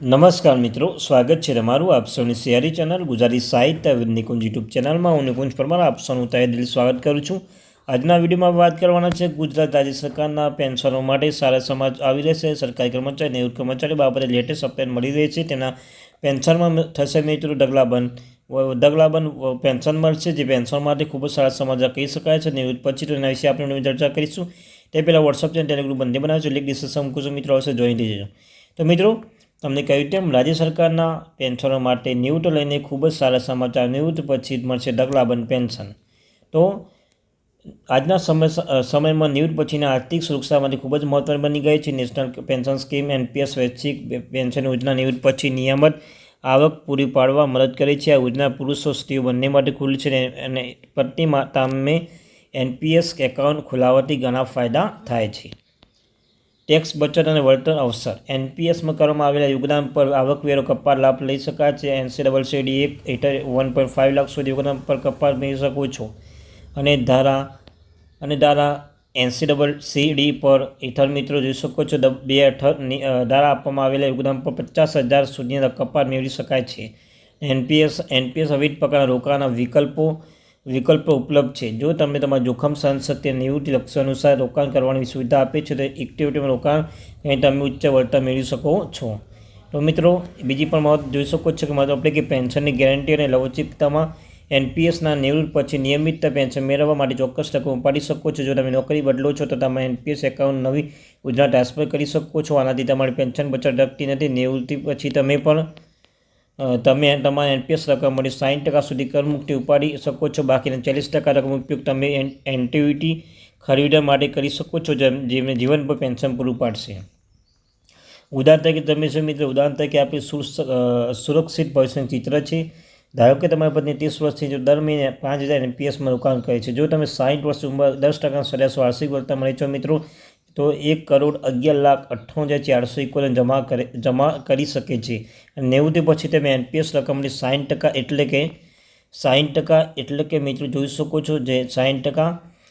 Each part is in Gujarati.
નમસ્કાર મિત્રો, સ્વાગત છે તમારું આપ સૌની ચેનલ ગુજરાતી સાહિત્ય નિકુંજ યુટ્યુબ ચેનલમાં. હું નિકુંજ પરમાર, આપ સૌનું તહે દિલ સ્વાગત કરું છું. આજના વિડીયોમાં વાત કરવાના છે ગુજરાત રાજ્ય સરકારના પેન્શનો માટે સારા સમાજ આવી રહેશે. સરકારી કર્મચારી નિવૃત્ત કર્મચારી બાબતે લેટેસ્ટ અપડેટ મળી રહી છે. તેના પેન્શનમાં થશે મિત્રો ઢગલાબંધ ઢગલાબંધ પેન્શન મળશે, જે પેન્શન માટે ખૂબ જ સારા સમાચાર કહી શકાય છે. નિવૃત્ત પછી તો એના વિશે આપણે ચર્ચા કરીશું. તે પહેલાં વોટ્સઅપ ચેનલ ટેલિગ્રુપ બંને બનાવજો. લિંક ડિસ્કશન મૂકું છું. મિત્રો, આવશે. જોઈન થઈ જજો તો મિત્રો તમને કહ્યું તેમ રાજ્ય સરકારના પેન્શનો માટે નિવૃત્ત લઈને ખૂબ જ સારા સમાચાર, નિવૃત્ત પછી મળશે ઢગલાબંધ પેન્શન તો આજના સમય સમયમાં નિવૃત્ત પછીના આર્થિક સુરક્ષામાંથી ખૂબ જ મહત્વની બની ગઈ છે. નેશનલ પેન્શન સ્કીમ એનપીએસ સ્વૈચ્છિક પેન્શન યોજના નિવૃત્ત પછી નિયમિત આવક પૂરી પાડવા મદદ કરે છે. આ યોજના પુરુષો સ્ત્રીઓ બંને માટે ખુલ્લી છે અને પત્ની તામે એનપીએસ એકાઉન્ટ ખોલાવવાથી ઘણા ફાયદા થાય છે. ટેક્સ બચત અને વળતર અવસર. એનપીએસમાં કરવામાં આવેલા યોગદાન પર આવકવેરો કપાત લાભ લઈ શકાય છે. એનસી ડબલ સીડી એક હેઠળ વન પોઈન્ટ ફાઇવ લાખ સુધી યોગદાન પર કપાત મેળવી શકો છો. અને ધારા અને ધારા એનસી ડબલ સીડી પર હેઠળ મિત્રો જોઈ શકો છો. બે હેઠળ ધારા આપવામાં આવેલા યોગદાન પર પચાસ હજાર સુધીના કપાત મેળવી શકાય છે. એનપીએસ એનપીએસ વિવિધ પ્રકારના રોકાણના વિકલ્પો વિકલ્પો ઉપલબ્ધ છે. જો તમે તમારા જોખમ સહનશક્તિ નિવૃત્તિ લક્ષ્ય અનુસાર રોકાણ કરવાની સુવિધા આપે છે, તો એક્ટિવિટીમાં રોકાણ અહીં તમે ઉચ્ચ વળતર મેળવી શકો છો. તો મિત્રો, બીજી પણ બાબત જોઈ શકો છો કે માત્ર આપણે કે પેન્શનની ગેરંટી અને લવચિકતામાં એનપીએસના નિવૃત્ત પછી નિયમિત પેન્શન મેળવવા માટે ચોક્કસ તકો ઉપાડી શકો છો. જો તમે નોકરી બદલો છો, તો તમે એનપીએસ એકાઉન્ટ નવી યોજના ટ્રાન્સફર કરી શકો છો. આનાથી તમારી પેન્શન બચત અટકતી નથી. નિવૃત્તિ પછી તમે પણ તમે તમારા એનપીએસ રકમ માટે સાઠ ટકા સુધી કરમુક્તિ ઉપાડી શકો છો. બાકીના ચાલીસ ટકા રકમ ઉપયોગ તમે એન્ટિવિટી ખરીદવા માટે કરી શકો છો જેમને જીવન પર પેન્શન પૂરું પાડશે. ઉદાહરણ તરીકે તમે શું મિત્રો, ઉદાહરણ તરીકે આપણી સુરક્ષિત ભવિષ્યનું ચિત્ર છે. ધારો કે તમારી પત્ની ત્રીસ વર્ષથી જો દર મહિને પાંચ હજાર એનપીએસમાં રોકાણ કરે છે. જો તમે સાઠ વર્ષ ઉંમર દસ ટકા સરેરાશ વાર્ષિક વળતર મળે છો, મિત્રો તો એક કરોડ અગિયાર લાખ અઠ્ઠાવન હજાર ચારસો ઇકોને જમા કરે, જમા કરી શકે છે. અને નેવુંથી પછી તમે એનપીએસ રકમની સાઠ ટકા એટલે કે સાઠ ટકા એટલે કે મિત્રો જોઈ શકો છો જે સાઠ ટકા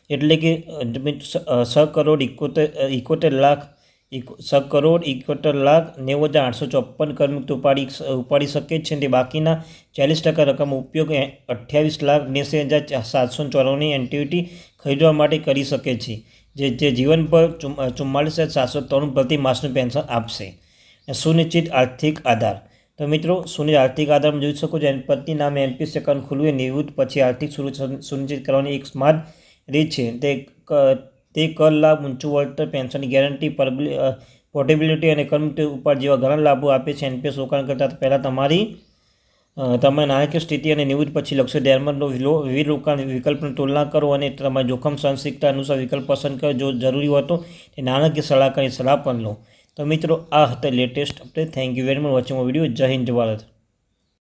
એટલે કે છ કરોડ ઇકોતેર ઇકોતેર લાખ છ કરોડ ઇકોતેર લાખ નેવું હજાર આઠસો ચોપન કરમુક્ત ઉપાડી ઉપાડી શકે છે. તે બાકીના ચાલીસ ટકા રકમ ઉપયોગ અઠ્યાવીસ લાખ નેસી હજાર સાતસો ચોરાણું એન્ટિવિટી ખરીદવા માટે કરી શકે છે. જે જે જીવન પર ચુમ્માલીસ હજાર સાતસો ત્રણ પ્રતિ માસનું પેન્શન આપશે. સુનિશ્ચિત આર્થિક આધાર. તો મિત્રો, સુનિશ્ચિત આર્થિક આધારમાં જોઈ શકો છો પતિ નામે એનપીએસ એકાઉન્ટ ખુલ્લું નિવૃત્ત પછી આર્થિક સુનિશ્ચિત કરવાની એક સ્માર્ટ રીત છે. તે તે કર લાભ ઊંચું વળતર પેન્શનની ગેરંટી પોર્ટેબિલિટી અને કર્મતિ ઉપાડ જેવા ઘણા લાભો આપે છે એનપીએસ રોકાણ કરતાં પહેલાં તમારી તમે નાણાકીય સ્થિતિ અને નિવૃત્ત પછી લક્ષ્ય ધ્યાનમાં વિવિધ રોકાણ વિકલ્પની તુલના કરો અને તમારા જોખમ સંસિકતા અનુસાર વિકલ્પ પસંદ કરો. જો જરૂરી હોય તો નાણાકીય સલાહકારની સલાહ પણ લો. તો મિત્રો, આ હતા latest update thank you very much watching video જય હિન્દ ભારત.